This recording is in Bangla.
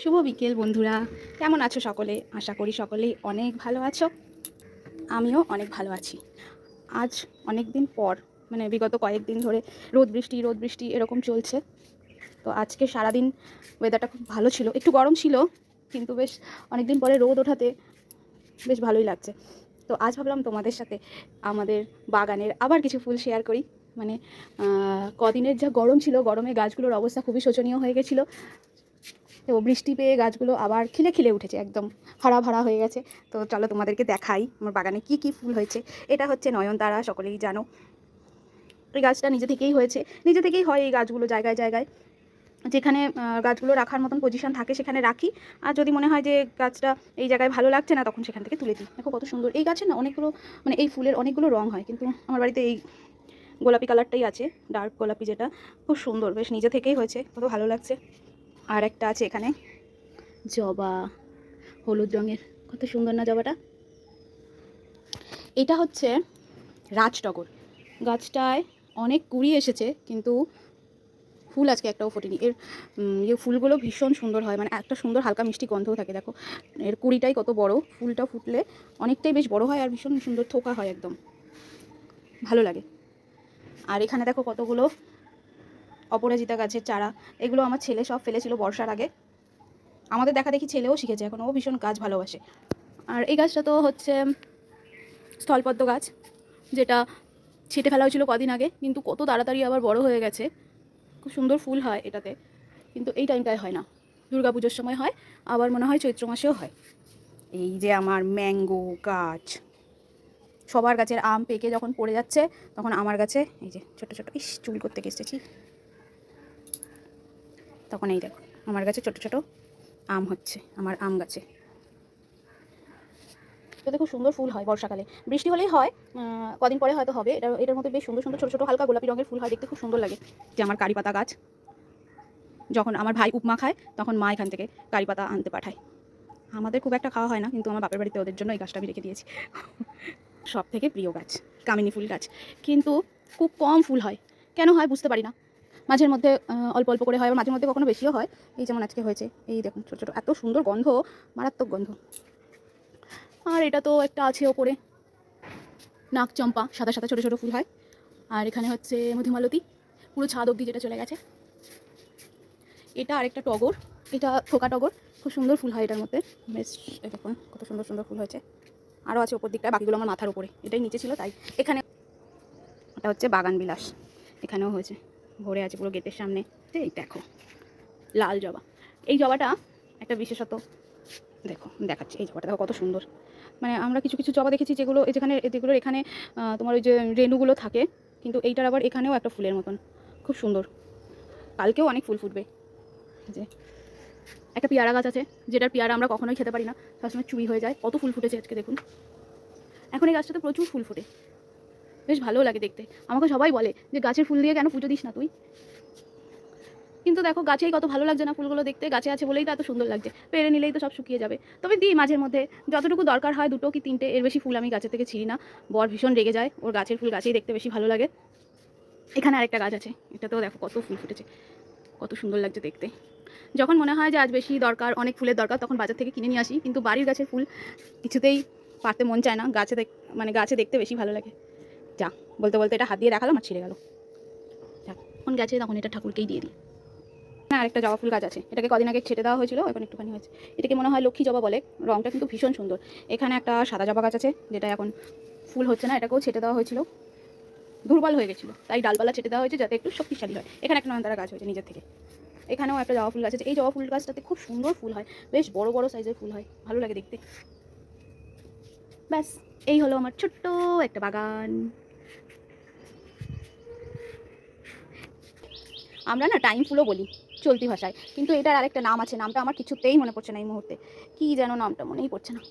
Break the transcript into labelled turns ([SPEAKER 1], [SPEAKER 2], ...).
[SPEAKER 1] শুভ বিকেল, বন্ধুরা। কেমন আছো সকলে? আশা করি সকলেই অনেক ভালো আছো। আমিও অনেক ভালো আছি। আজ অনেক দিন পর মানে বিগত কয়েকদিন ধরে রোদ বৃষ্টি রোদ বৃষ্টি এরকম চলছে। তো আজকে সারাদিন ওয়েদারটা খুব ভালো ছিল। একটু গরম ছিল, কিন্তু বেশ অনেক দিন পরে রোদ ওঠাতে বেশ ভালোই লাগছে। তো আজ ভাবলাম তোমাদের সাথে আমাদের বাগানের আবার কিছু ফুল শেয়ার করি। মানে কদিনের যা গরম ছিল, গরমে গাছগুলোর অবস্থা খুবই শোচনীয় হয়ে গেছিল। তো বৃষ্টি পেয়ে গাছগুলো আবার খিলে খিলে উঠেছে একদম। হারা ভরা হয়ে গেছে। তো চলো তোমাদেরকে দেখাই আমার বাগানে কি কি ফুল হয়েছে। এটা হচ্ছে নয়নতারা, সকলেই জানো। এই গাছটা নিজে থেকেই হয়েছে। নিজে থেকেই হয় এই গাছগুলো জায়গায় জায়গায়। যেখানে গাছগুলো রাখার মতন পজিশন থাকে সেখানে রাখি। আর যদি মনে হয় যে গাছটা এই জায়গায় ভালো লাগছে না, তখন সেখান থেকে তুলে দিই। দেখো কত সুন্দর। এই গাছে না অনেকগুলো মানে এই ফুলের অনেকগুলো রং হয়। কিন্তু আমার বাড়িতে এই গোলাপি কালারটাই আছে। ডার্ক গোলাপি যেটা, খুব সুন্দর। বেশ নিজে থেকেই হয়েছে। কত ভালো লাগছে। আর একটা আছে এখানে। জবা, হলুদ রঙের। কত সুন্দর না জবাটা? এটা হচ্ছে রাজটগর গাছটায় অনেক কুড়ি এসেছে, কিন্তু ফুল আজকে একটাও ফোটেনি। এর ইয়ে ফুলগুলো ভীষণ সুন্দর হয়। মানে একটা সুন্দর হালকা মিষ্টি গন্ধও থাকে, দেখো। এর কুড়িটাই কত বড়। ফুলটা ফুটলে অনেকটাই বেশ বড় হয় আর ভীষণ সুন্দর থোকা হয় একদম। ভালো লাগে। আর এখানে দেখো কতগুলো অপরাজিতা গাছের চারা, এগুলো আমার ছেলে সব ফেলেছিল বর্ষার আগে। আমাদের দেখা দেখি ছেলেও শিখেছে, এখন ও ভীষণ গাছ ভালোবাসে। আর এই গাছটা তো হচ্ছে স্থলপদ্ম গাছ, যেটা ছিটে ফেলা হয়েছিল কদিন আগে, কিন্তু কত তাড়াতাড়ি আবার বড় হয়ে গেছে। খুব সুন্দর ফুল হয় এটাতে, কিন্তু এই টাইমটায় হয় না। পুজোর সময় হয়, আবার মনে হয় চৈত্র মাসেও হয়। এই যে আমার ম্যাঙ্গো গাছ, সবার গাছের আম পেকে যখন পড়ে যাচ্ছে, তখন আমার গাছে, এই যে ছোট ছোট ইস, চুল করতে এসেছি তখন এই দেখো আমার গাছে ছোট ছোট আম হচ্ছে আমার আম গাছে। এটাতে খুব সুন্দর ফুল হয় বর্ষাকালে। বৃষ্টি হলেই হয় কদিন পরে হয়তো হবে। এটা এটার মধ্যে বেশ সুন্দর সুন্দর ছোটো ছোটো হালকা গোলাপি রঙের ফুল হয় দেখতে খুব সুন্দর লাগে। যে আমার কারি পাতা গাছ যখন আমার ভাই উপমা খায় তখন মা এখান থেকে কারি পাতা আনতে পাঠায়। আমাদের খুব একটা খাওয়া হয় না কিন্তু আমার বাপের বাড়িতে ওদের জন্য এই গাছটা আমি রেখে দিয়েছি। সব থেকে প্রিয় গাছ কামিনী ফুল গাছ। কিন্তু খুব কম ফুল হয়। কেন হয় বুঝতে পারি না। মাঝের মধ্যে অল্প অল্প করে হয় মাঝের মধ্যে কখনো বেশিও হয়। এই যেমন আজকে হয়েছে। এই দেখুন, ছোটো ছোটো, এত সুন্দর গন্ধ, মারাত্মক গন্ধ। আর এটা তো একটা আছে ওপরে। নাক চম্পা, সাদা সাদা, ছোটো ছোটো ফুল হয়। আর এখানে হচ্ছে মধুমালতী, পুরো ছাদ অবধি যেটা চলে গেছে। এটা আরেকটা টগর, এটা থোকা টগর। খুব সুন্দর ফুল হয় এটার মধ্যে। বেশ দেখুন, কত সুন্দর সুন্দর ফুল হয়েছে। আরও আছে ওপর দিকটা বাকিগুলো আমার মাথার উপরে এটাই নিচে ছিল, তাই। এখানে, এটা হচ্ছে বাগান বিলাস এখানেও হয়েছে। ভরে আছে পুরো গেটের সামনে। এই দেখো, লাল জবা। এই জবাটা একটা বিশেষত, দেখো, দেখাচ্ছি এই জবাটা, দেখো কত সুন্দর। মানে আমরা কিছু কিছু জবা দেখেছি যেগুলো যেখানে, যেগুলোর এখানে তোমার ওই যে রেণুগুলো থাকে, কিন্তু এইটার আবার এখানেও একটা ফুলের মতন। খুব সুন্দর। কালকেও অনেক ফুল ফুটবে। যে, একটা পেয়ারা গাছ আছে, যেটার পেয়ারা আমরা কখনোই খেতে পারি না। সবসময় চুরি হয়ে যায়। কত ফুল ফুটেছে আজকে দেখুন। এখন এই গাছটাতে প্রচুর ফুল ফোটে। বেশ ভালো লাগে দেখতে। আমাকে সবাই বলে যে গাছের ফুল দিয়ে কেন পুজো দিস না তুই? কিন্তু দেখো গাছেই কত ভালো লাগছে না ফুলগুলো দেখতে। গাছে আছে বলেই তো এত সুন্দর লাগছে। পেরে নিলেই তো সব শুকিয়ে যাবে। তবে দিই মাঝের মধ্যে। যতটুকু দরকার হয় দুটো কি তিনটে, এর বেশি ফুল আমি গাছের থেকে ছিঁড়ি না। বর ভীষণ রেগে যায়। ওর গাছের ফুল গাছেই দেখতে বেশি ভালো লাগে। এখানে আরেকটা গাছ আছে। এটাতেও দেখো কত ফুল ফুটেছে। কত সুন্দর লাগছে দেখতে। যখন মনে হয় যে আজ বেশি দরকার, অনেক ফুলের দরকার, তখন বাজার থেকে কিনে নিয়ে আসি। কিন্তু বাড়ির গাছের ফুল কিছুতেই পারতে মন চায় না। গাছে মানে গাছে দেখতে বেশি ভালো লাগে। যা, বলতে বলতে এটা হাত দিয়ে দেখালাম আর ছিঁড়ে গেল। যাক যখন গেছে তখন এটা ঠাকুরকেই দিয়ে দিই। হ্যাঁ আরেকটা জবা ফুল গাছ আছে, এটাকে কদিন আগে ছেটে দেওয়া হয়েছিল, এখন একটুখানি হয়েছে। এটাকে মনে হয় লক্ষ্মী জবা বলে রঙটা কিন্তু ভীষণ সুন্দর। এখানে একটা সাদা জবা গাছ আছে, যেটা এখন ফুল হচ্ছে না, এটাকেও ছেটে দেওয়া হয়েছিল। দুর্বল হয়ে গেছিল, তাই ডালপালা ছেটে দেওয়া হয়েছে যাতে একটু শক্তিশালী হয়। এখানে একটা নয়নতারা গাছ হয়েছে নিজের থেকে। এখানেও একটা জবা ফুল গাছ আছে, এই জবা ফুল গাছটাতে খুব সুন্দর ফুল হয়, বেশ বড় বড় সাইজের ফুল হয়, ভালো লাগে দেখতে। ব্যাস, এই হলো আমার ছোট্ট একটা বাগান। আমরা না টাইম ফুলও বলি চলতি ভাষায়। কিন্তু এটার আরেকটা নাম আছে, নামটা আমার কিছুতেই মনে পড়ছে না এই মুহূর্তে। কী যেন নামটা মনেই পড়ছে না।